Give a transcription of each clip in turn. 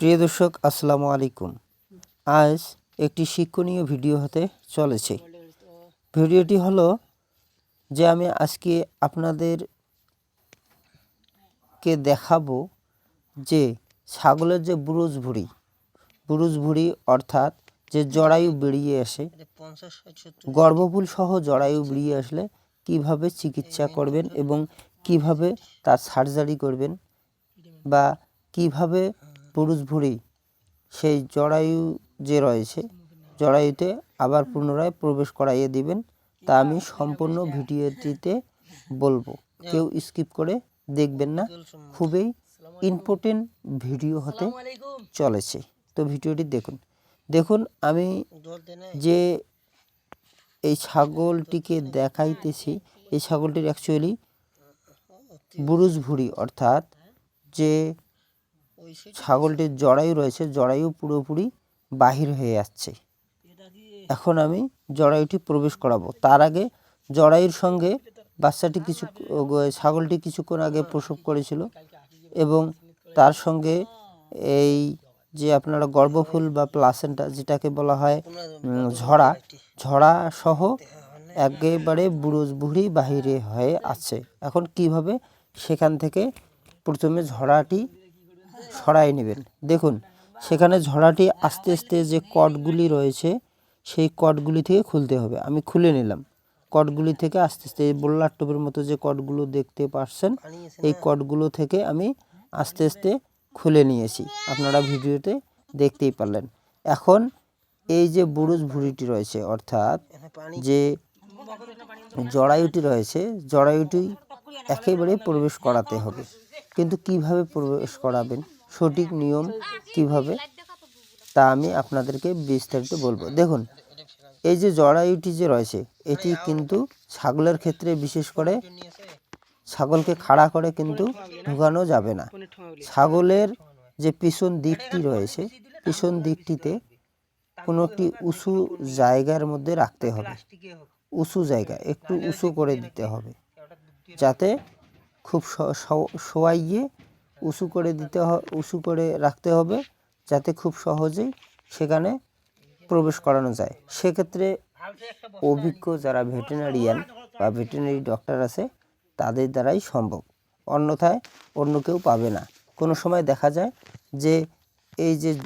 প্রিয় দর্শক, আসসালামু আলাইকুম। আজ একটি শিক্ষণীয় ভিডিও হতে চলেছে। ভিডিওটি হলো যে আমি আজকে আপনাদেরকে দেখাবো যে ছাগলের যে বুরুজ ভুঁড়ি বুরুজ ভুঁড়ি অর্থাৎ যে জরায়ু বেরিয়ে আসে, গর্ভফুল সহ জরায়ু বেরিয়ে আসলে কীভাবে চিকিৎসা করবেন এবং কীভাবে তার সার্জারি করবেন বা কীভাবে পুরুষ ভুঁড়ি, সেই জরায়ু যে রয়েছে, জরায়ুতে আবার পুনরায় প্রবেশ করাইয়ে দিবেন। তা আমি সম্পূর্ণ ভিডিওটিতে বলব। কেউ স্কিপ করে দেখবেন না। খুবই ইম্পর্টেন্ট ভিডিও হতে চলেছে। তো ভিডিওটি দেখুন। দেখুন, আমি যে এই ছাগলটিকে দেখাইতেছি, এই ছাগলটির অ্যাকচুয়ালি বুরুজ ভুঁড়ি, অর্থাৎ যে ছাগলটির জরায়ু রয়েছে জরায়ু পুরোপুরি বাহির হয়ে যাচ্ছে। এখন আমি জরায়ুটি প্রবেশ করাবো। তার আগে জরায়ুর সঙ্গে বাচ্চাটি কিছু ছাগলটি কিছুক্ষণ আগে প্রসব করেছিল এবং তার সঙ্গে এই যে আপনারা গর্ভফুল বা প্লাসেন্টা যেটাকে বলা হয় ঝরা ঝরা সহ একেবারে বুড়োজ বুড়ি বাহিরে হয়ে আছে। এখন কীভাবে সেখান থেকে প্রথমে ঝরাটি সরাই নেবেন। দেখুন, সেখানে ঝরাটি আস্তে আস্তে যে কটগুলি রয়েছে, সেই কটগুলি থেকে খুলতে হবে। আমি খুলে নিলাম। কটগুলি থেকে আস্তে আস্তে এই বোল্লার টোপের মতো যে কটগুলো দেখতে পাচ্ছেন এই কটগুলো থেকে আমি আস্তে আস্তে খুলে নিয়েছি। আপনারা ভিডিওতে দেখতেই পারলেন। এখন এই যে বুরুজ ভুঁড়িটি রয়েছে, অর্থাৎ যে জরায়ুটি রয়েছে, জরায়ুটি একেবারে প্রবেশ করাতে হবে। কিন্তু কীভাবে প্রবেশ করাবেন? সঠিক নিয়ম কীভাবে? তা আমি আপনাদেরকে বিস্তারিত বলব। দেখুন, এই যে জরায়ুটি যে রয়েছে, এটি কিন্তু ছাগলের ক্ষেত্রে বিশেষ করে ছাগলকে খাড়া করে কিন্তু ঢুকানো যাবে না। ছাগলের যে পিছন দিকটি রয়েছে, পিছন দিকটিতে কোনো একটি উঁচু জায়গার মধ্যে রাখতে হবে। উঁচু জায়গা, একটু উঁচু করে দিতে হবে। যাতে খুব স- শোয়াইয়ে উঁচু করে দিতে উঁচু করে রাখতে হবে যাতে খুব সহজেই সেখানে প্রবেশ করানো যায়। সেক্ষেত্রে অভিজ্ঞ যারা ভেটেরিনারিয়ান বা ভেটেরিনারি ডক্টর আছে, তাদের দ্বারাই সম্ভব। অন্যথায় অন্য কেউ পাবে না। কোনো সময় দেখা যায় যে এই যে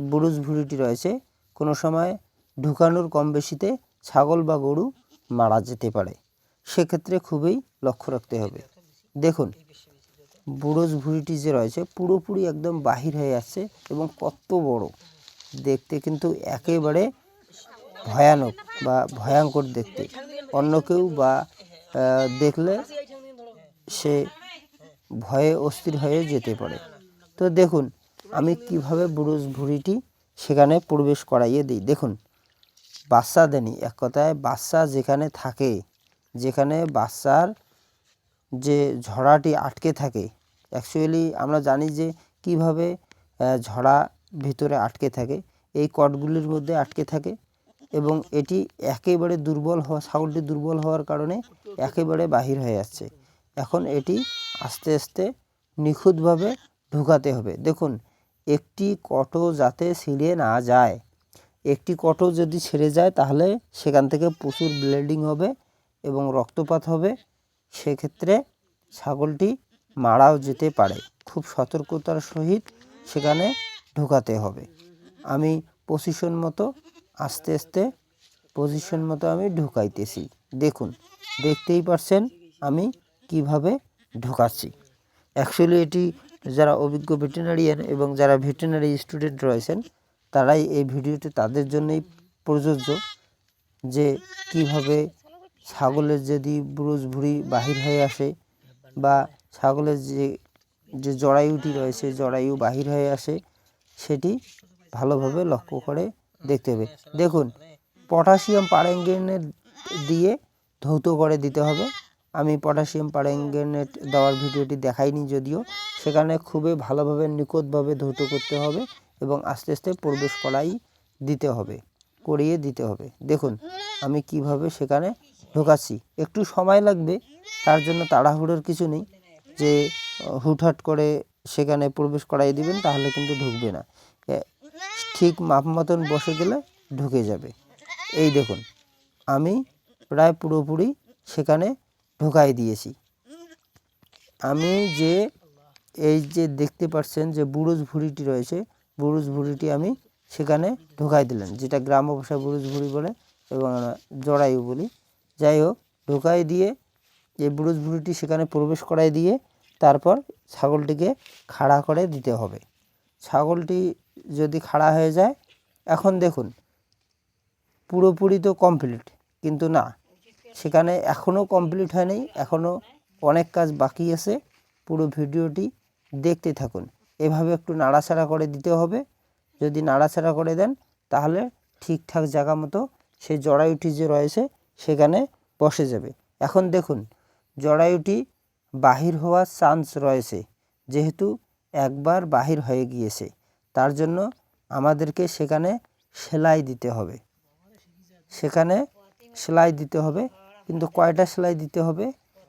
বুরুজ ভুঁড়িটি রয়েছে, কোনো সময় ঢুকানোর কম বেশিতে ছাগল বা গরু মারা যেতে পারে। সেক্ষেত্রে খুবই লক্ষ্য রাখতে হবে। দেখুন, বুরুজ ভুঁড়িটি যে রয়েছে পুরোপুরি একদম বাহির হয়ে যাচ্ছে এবং কত বড়। দেখতে কিন্তু একেবারে ভয়ানক বা ভয়ঙ্কর দেখতে। অন্য কেউ বা দেখলে সে ভয়ে অস্থির হয়ে যেতে পারে। তো দেখুন, আমি কীভাবে বুরুজ ভুঁড়িটি সেখানে প্রবেশ করাইয়ে দিই। দেখুন বাচ্চা দেনি, এক কথায় বাচ্চা যেখানে থাকে, যেখানে বাচ্চার যে ঝরাটি আটকে থাকে অ্যাকচুয়ালি আমরা জানি যে কীভাবে ঝরা ভিতরে আটকে থাকে, এই কটগুলির মধ্যে আটকে থাকে এবং এটি একেবারে দুর্বল হওয়া, ছাগলটি দুর্বল হওয়ার কারণে একেবারে বাহির হয়ে যাচ্ছে। এখন এটি আস্তে আস্তে নিখুঁতভাবে ঢুকাতে হবে। দেখুন, একটি কটো যাতে ছিঁড়ে না যায়। একটি কটো যদি ছেড়ে যায়, তাহলে সেখান থেকে প্রচুর ব্লিডিং হবে এবং রক্তপাত হবে। সেক্ষেত্রে ছাগলটি মারাও যেতে পারে। খুব সতর্কতার সহিত সেখানে ঢোকাতে হবে। আমি পজিশন মতো, আস্তে আস্তে পজিশন মতো আমি ঢুকাইতেছি। দেখুন, দেখতেই পারছেন আমি কীভাবে ঢোকাচ্ছি। অ্যাকচুয়ালি এটি যারা অভিজ্ঞ ভেটেরিনারিয়ান এবং যারা ভেটেরিনারি স্টুডেন্ট রয়েছেন, তারাই এই ভিডিওটি তাদের জন্যই প্রযোজ্য যে কীভাবে ছাগলের যদি ব্রুজ ভুঁড়ি বাহির হয়ে আসে বা ছাগলের যে যে জরায়ুটি রয়েছে, জরায়ু বাহির হয়ে আসে, সেটি ভালোভাবে লক্ষ্য করে দেখতে হবে। দেখুন, পটাশিয়াম পারেঙ্গেনেট দিয়ে ধৌত করে দিতে হবে। আমি পটাশিয়াম পারেঙ্গেনেট দেওয়ার ভিডিওটি দেখাইনি যদিও। সেখানে খুবই ভালোভাবে নিখুঁতভাবে ধৌত করতে হবে এবং আস্তে আস্তে প্রবেশ করাই দিতে হবে, করিয়ে দিতে হবে। দেখুন, আমি কীভাবে সেখানে ঢোকাচ্ছি। একটু সময় লাগবে, তার জন্য তাড়াহুড়োর কিছু নেই। যে, হুটহাট করে সেখানে প্রবেশ করাই দিবেন, তাহলে কিন্তু ঢুকবে না। ঠিক মাপ মতন বসে গেলে ঢুকে যাবে। এই দেখুন, আমি প্রায় পুরোপুরি সেখানে ঢোকাই দিয়েছি। আমি যে, এই যে দেখতে পাচ্ছেন যে বুরুজ ভুড়িটি রয়েছে, বুরুজ ভুড়িটি আমি সেখানে ঢোকাই দিলেন যেটা গ্রাম্য ভাষায় বুরুজ ভুড়ি বলে এবং জরায়ু বলি। যাই হোক ঢোকাই দিয়ে এই বুরুজ ভুড়িটি সেখানে প্রবেশ করাই দিয়ে তারপর ছাগলটিকে খাড়া করে দিতে হবে। ছাগলটি যদি খাড়া হয়ে যায়, এখন দেখুন, পুরোপুরি তো কমপ্লিট কিন্তু না, সেখানে এখনও কমপ্লিট হয়নি, এখনও অনেক কাজ বাকি আছে। পুরো ভিডিওটি দেখতে থাকুন। এভাবে একটু নাড়াচাড়া করে দিতে হবে। যদি নাড়াচাড়া করে দেন, তাহলে ঠিকঠাক জায়গা মতো সেই জরায়ুটি যে রয়েছে সেখানে বসে যাবে। এখন দেখুন, জরায়ুটি বাহির হওয়ার চান্স রয়েছে, যেহেতু একবার বাহির হয়ে গিয়েছে। তার জন্য আমাদেরকে সেখানে সেলাই দিতে হবে। সেখানে সেলাই দিতে হবে, কিন্তু কয়টা সেলাই দিতে হবে,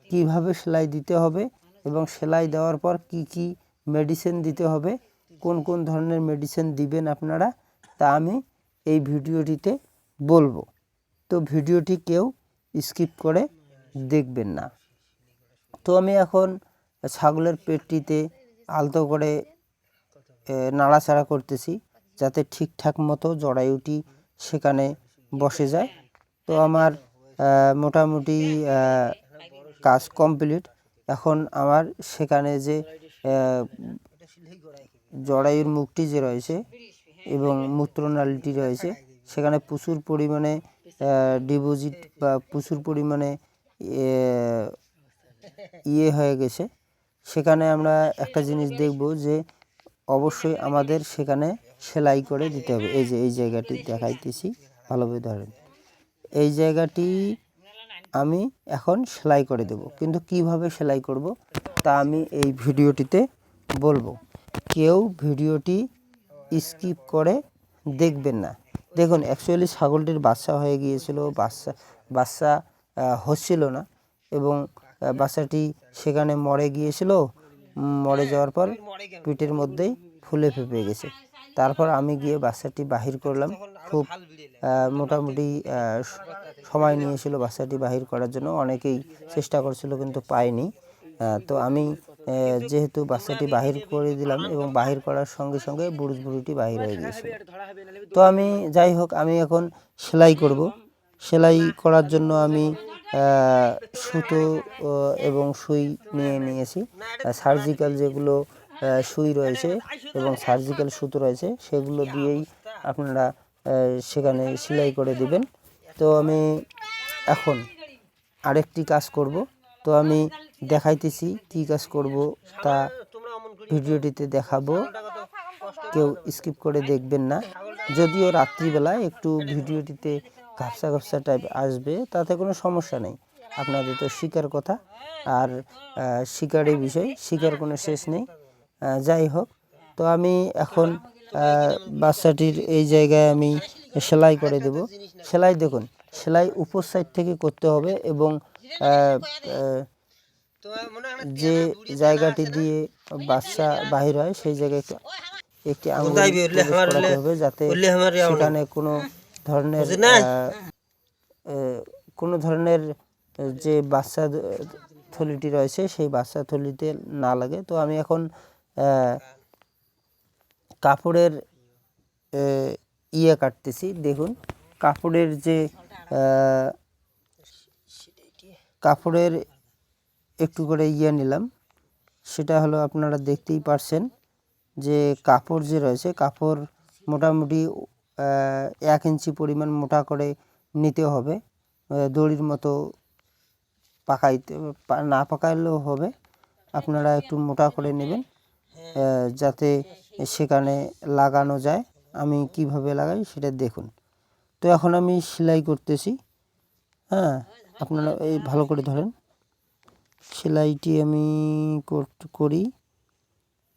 কীভাবে সেলাই দিতে হবে, এবং সেলাই দেওয়ার পর কি কি মেডিসিন দিতে হবে, কোন কোন ধরনের মেডিসিন দিবেন আপনারা, তা আমি এই ভিডিওটিতে বলব। তো ভিডিওটি কেউ স্কিপ করে দেখবেন না। তো আমি এখন ছাগলের পেটটিতে আলতো করে নাড়াচাড়া করতেছি যাতে ঠিকঠাক মতো জরায়ুটি সেখানে বসে যায়। তো আমার মোটামুটি কাজ কমপ্লিট। এখন আমার সেখানে যে জরায়ুর মুখটি যে রয়েছে এবং মূত্রনালীটি রয়েছে, সেখানে প্রচুর পরিমাণে ডিপোজিট বা প্রচুর পরিমাণে ইয়ে হয়ে গেছে। সেখানে আমরা একটা জিনিস দেখব যে, অবশ্যই আমাদের সেখানে সেলাই করে দিতে হবে। এই যে, এই জায়গাটি দেখাইতেছি, ভালোভাবে ধরেন। এই জায়গাটি আমি এখন সেলাই করে দেব। কিন্তু কীভাবে সেলাই করব, তা আমি এই ভিডিওটিতে বলব। কেউ ভিডিওটি স্কিপ করে দেখবেন না। দেখুন অ্যাকচুয়ালি ছাগলটির বাচ্চা হয়ে গিয়েছিল, বাচ্চা বাচ্চা হচ্ছিল না এবং বাচ্চাটি সেখানে মরে গিয়েছিল। মরে যাওয়ার পর পিঠের মধ্যেই ফুলে ফেপে গেছে। তারপর আমি গিয়ে বাচ্চাটি বাহির করলাম। খুব মোটামুটি সময় নিয়েছিল বাচ্চাটি বাহির করার জন্য। অনেকেই চেষ্টা করছিল কিন্তু পায়নি। তো আমি যেহেতু বাচ্চাটি বাহির করে দিলাম এবং বাহির করার সঙ্গে সঙ্গে বুড়ুজ বুড়িটি বাহির হয়ে গিয়েছিল তো আমি যাই হোক, আমি এখন সেলাই করব। সেলাই করার জন্য আমি সুতো এবং সুই নিয়ে নিয়েছি। সার্জিক্যাল যেগুলো সুই রয়েছে এবং সার্জিক্যাল সুতো রয়েছে, সেগুলো দিয়েই আপনারা সেখানে সেলাই করে দিবেন। তো আমি এখন আরেকটি কাজ করব। তো আমি দেখাইতেছি কী কাজ করব তা ভিডিওটিতে দেখাবো। কেউ স্কিপ করে দেখবেন না। যদিও রাত্রিবেলায় একটু ভিডিওটিতে ঘাপসা ঘাপসা টাইপ আসবে তাতে কোনো সমস্যা নেই। আপনাদের তো শিকার কথা। আর আহ, শিকারের বিষয় শিকার কোনো শেষ নেই। যাই হোক তো আমি এখন বাচ্চাটির এই জায়গায় আমি সেলাই করে দেব। সেলাই দেখুন সেলাই উপর সাইড থেকে করতে হবে এবং যে জায়গাটি দিয়ে বাচ্চা বাহির হয় সেই জায়গায় একটি আঙুল করাতে হবে যাতে সেখানে কোনো ধরনের কোনো ধরনের যে বাচ্চা থলিটি রয়েছে সেই বাচ্চা থলিতে না লাগে। তো আমি এখন কাপড়ের ইয়ে কাটতেছি দেখুন। কাপড়ের যে কাপড়ের একটু করে ইয়ে নিলাম। সেটা হলো আপনারা দেখতেই পারছেন যে কাপড় যে রয়েছে, কাপড় মোটামুটি এক ইঞ্চি পরিমাণ মোটা করে নিতে হবে। দড়ির মতো পাকাইতে না পাকাইলেও হবে। আপনারা একটু মোটা করে নেবেন যাতে সেখানে লাগানো যায়। আমি কীভাবে লাগাই সেটা দেখুন। তো এখন আমি সেলাই করতেছি। হ্যাঁ আপনারা এই ভালো করে ধরেন। সেলাইটি আমি কর-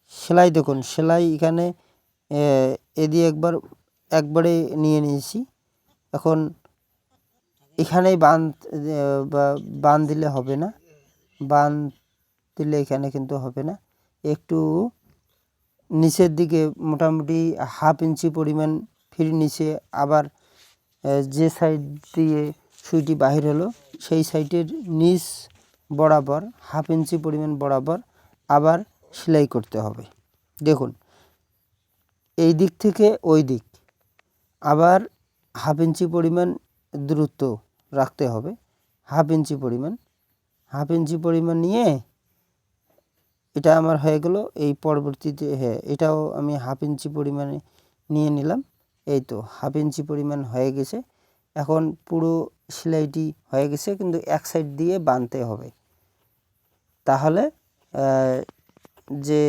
সেলাই দেখুন, সেলাই এখানে এদিকে একবার, একবারে নিয়ে নিয়েছি। এখন এখানেই বান বা বান দিলে হবে না। বান দিলে এখানে কিন্তু হবে না। একটু নিচের দিকে মোটামুটি হাফ ইঞ্চি পরিমাণ ফির নিচে আবার যে সাইড দিয়ে সুইটি বাহির হলো, সেই সাইডের নিচ বরাবর, হাফ ইঞ্চি পরিমাণ বরাবর আবার সেলাই করতে হবে। দেখুন, এই দিক থেকে ওই দিক। আবার হাফ ইঞ্চি পরিমাণ দূরত্ব রাখতে হবে। হাফ ইঞ্চি পরিমাণ, হাফ ইঞ্চি পরিমাণ নিয়ে এটা আমার হয়ে গেল এই পরবর্তীতে হ্যাঁ এটাও আমি হাফ ইঞ্চি পরিমাণে নিয়ে নিলাম। এই তো, হাফ ইঞ্চি পরিমাণ হয়ে গেছে। এখন পুরো সেলাইটি হয়ে গেছে, কিন্তু এক সাইড দিয়ে বাঁধতে হবে। তাহলে যে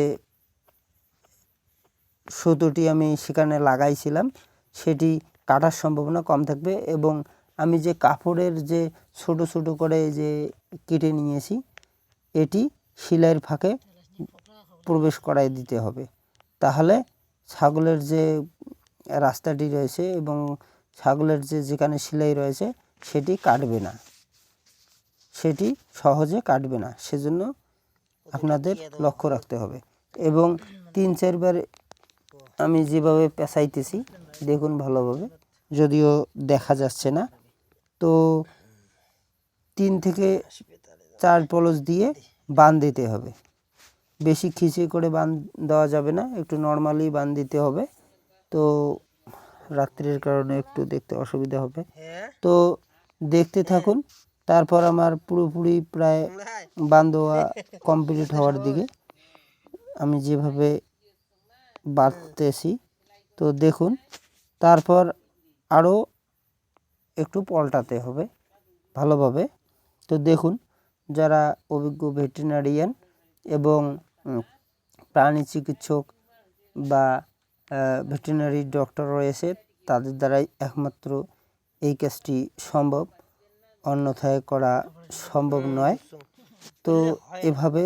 সুতোটি আমি সেখানে লাগাইছিলাম, সেটি কাটার সম্ভাবনা কম থাকবে এবং আমি যে কাপড়ের যে ছোট ছোট করে যে কেটে নিয়েছি, এটি সেলাইয়ের ফাঁকে প্রবেশ করাই দিতে হবে। তাহলে ছাগলের যে রাস্তাটি রয়েছে এবং ছাগলের যে যেখানে সেলাই রয়েছে, সেটি কাটবে না। সেটি সহজে কাটবে না। সেজন্য আপনাদের লক্ষ্য রাখতে হবে। এবং তিন চারবার আমি যেভাবে পেঁচাইতেছি দেখুন ভালোভাবে যদিও দেখা যাচ্ছে না। তো তিন থেকে চার পলস দিয়ে বান দিতে হবে। বেশি খিচে করে বান দেওয়া যাবে না একটু নর্মালি বান দিতে হবে। তো রাত্রির কারণে একটু দেখতে অসুবিধা হবে। তো দেখতে থাকুন তারপর আমার পুরোপুরি প্রায় বান দেওয়া কমপ্লিট হওয়ার দিকে। আমি যেভাবে বাঁধতেছি তো দেখুন, তারপর আরও একটু পল্টাতে হবে ভালোভাবে। তো দেখুন, যারা অভিজ্ঞ ভেটেরিনারিয়ান এবং প্রাণী চিকিৎসক বা ভেটেরিনারি ডক্টর রয়েছে, তাদের দ্বারাই একমাত্র এই কাজটি সম্ভব। অন্যথায় করা সম্ভব নয়। তো এভাবে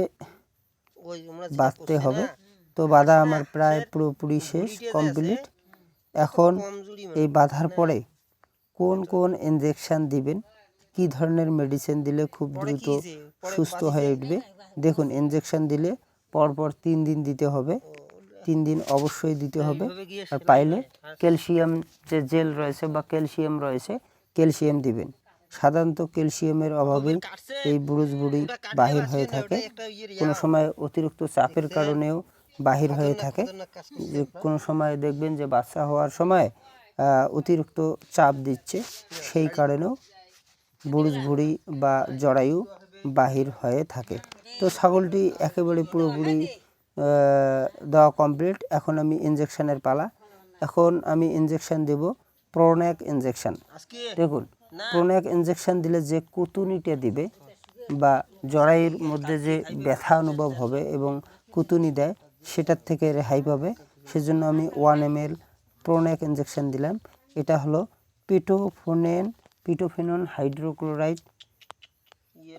বাঁধতে হবে। তো বাঁধা আমার প্রায় পুরোপুরি শেষ কমপ্লিট। এখন এই বাঁধার পরে কোন কোন ইনজেকশন দিবেন? কি ধরনের মেডিসিন দিলে খুব দ্রুত সুস্থ হয়ে উঠবে? দেখুন ইনজেকশন দিলে পরপর তিন দিন দিতে হবে। তিন দিন অবশ্যই দিতে হবে। আর পাইলে ক্যালসিয়াম যে জেল রয়েছে বা ক্যালসিয়াম রয়েছে ক্যালসিয়াম দিবেন। সাধারণত ক্যালসিয়ামের অভাবে এই বুড়ি বাহির হয়ে থাকে। কোনো সময় অতিরিক্ত চাপের কারণেও বাহির হয়ে থাকে। যে কোনো সময় দেখবেন যে বাচ্চা হওয়ার সময় অতিরিক্ত চাপ দিচ্ছে। সেই কারণেও বুড়ুজ ভুড়ি বা জরায়ু বাহির হয়ে থাকে। তো ছাগলটি একেবারে পুরোপুরি দেওয়া কমপ্লিট এখন আমি ইনজেকশনের পালা। এখন আমি ইনজেকশন দেব প্রোন্যাক ইনজেকশন দেখুন প্রোন্যাক ইনজেকশন দিলে যে কুতুনিটা দিবে বা জরায়ুর মধ্যে যে ব্যথা অনুভব হবে এবং কুতুনি দেয়, সেটার থেকে রেহাই পাবে। সেজন্য আমি one M L Pronac injection দিলাম। এটা হলো পিটোফোনেন, পিটোফেনন হাইড্রোক্লোরাইড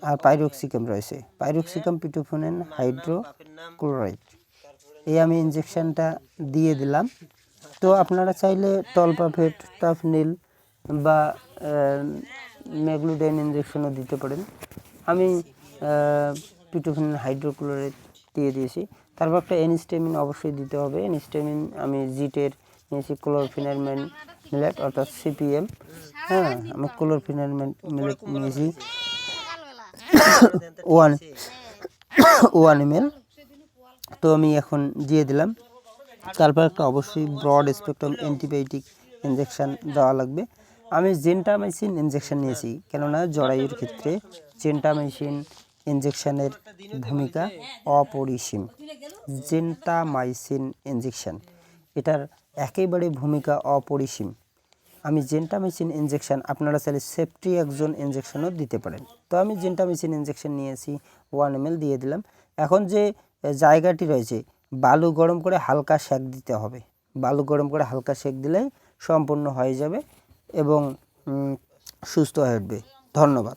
আর পাইরোক্সিকাম রয়েছে। Piroxicam, pitofenone hydrochloride. এই আমি ইনজেকশনটা দিয়ে দিলাম। তো আপনারা চাইলে টলপাফেট, টাফনিল বা ম্যাগলুডাইন ইনজেকশনও দিতে পারেন। আমি পিটোফিন হাইড্রোক্লোরাইড দিয়ে দিয়েছি। তারপর একটা এনিস্টেমিন অবশ্যই দিতে হবে। এনিস্টেমিন আমি জিটের নিয়েছি ক্লোরফিনার মিলেট, অর্থাৎ সিপিএম। হ্যাঁ আমি ক্লোরফিনার মিলেট নিয়েছি। ওয়ান ওয়ান এম তো আমি এখন দিয়ে দিলাম। তারপর একটা অবশ্যই ব্রড স্পেকট্রাম অ্যান্টিবায়োটিক ইনজেকশন দেওয়া লাগবে। আমি জেন্টামাইসিন ইনজেকশন নিয়েছি, কেননা জরায়ুর ক্ষেত্রে জেন্টামাইসিন ইনজেকশনের ভূমিকা অপরিসীম। জেন্টামাইসিন ইনজেকশন এটার একেবারে ভূমিকা অপরিসীম। আমি জেন্টামিসিন ইনজেকশন আপনারা চাইলে সেফটি একজন ইনজেকশনও দিতে পারেন। তো আমি জেন্টামিসিন ইনজেকশন নিয়েছি ওয়ান এম দিয়ে দিলাম। এখন যে জায়গাটি রয়েছে, বালু গরম করে হালকা সেক দিতে হবে। বালু গরম করে হালকা সেক দিলেই সম্পূর্ণ হয়ে যাবে। এবং সুস্থ হয়ে উঠবে ধন্যবাদ।